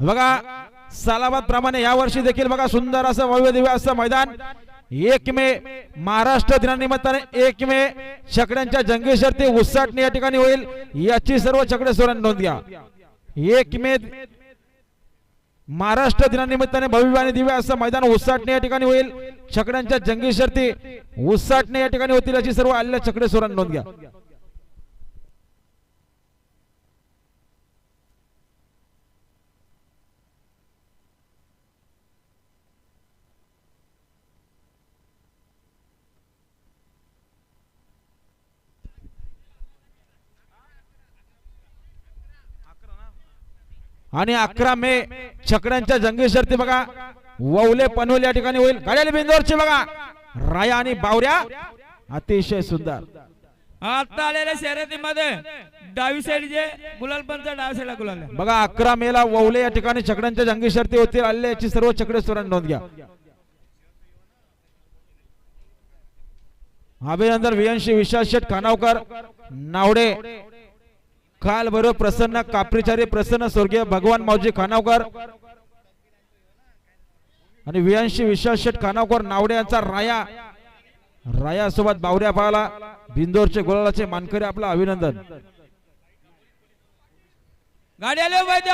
बघा सलाबाद प्रमाणे या वर्षी देखील बघा सुंदर असं भव्य दिव्य असं मैदान. एक मे महाराष्ट्र दिनानिमित्ताने एक मे छकड्यांच्या जंगी शर्ती उत्साटने या ठिकाणी होईल. याची सर्व छकडे सोडून नोंद घ्या. एक मे महाराष्ट्र दिनानिमित्ताने भव्य आणि दिव्य असं मैदान उत्साटणे या ठिकाणी होईल. छकड्यांच्या जंगी शर्ती उत्साटणे या ठिकाणी होतील याची सर्व आलेल्या छकडे सोडून नोंद घ्या. आणि अकरा मे छकड्यांच्या जंगी शर्ती बघा. ववले पनवेल या ठिकाणी होईल. गाड्याला बिंदोरची बघा. राया आणि बावऱ्या अतिशय सुंदर. आता आलेल्या शर्यतीमध्ये डावी साईड जे गुलाल पंच डावी साईडला गुलाल. बघा अकरा मेला ववले या ठिकाणी छकड्यांच्या जंगी शर्ती होतील. आलेल्या याची सर्व छकडे सुरण नोंद घ्या. अभिनंदन वियंशी विशाल शेठ खानावकर नावडे. काल बरोबर प्रसन्न कापरीचारी प्रसन्न स्वर्गीय भगवान मावजी खानावकर आणि वियांशी विशाल शेठ खानावकर नावडे यांचा राया. राया सोबत बावऱ्या पाहाला बिंदोरचे गोलाचे मानकरी आपलं अभिनंदन. गाडी आले हो, वैद्य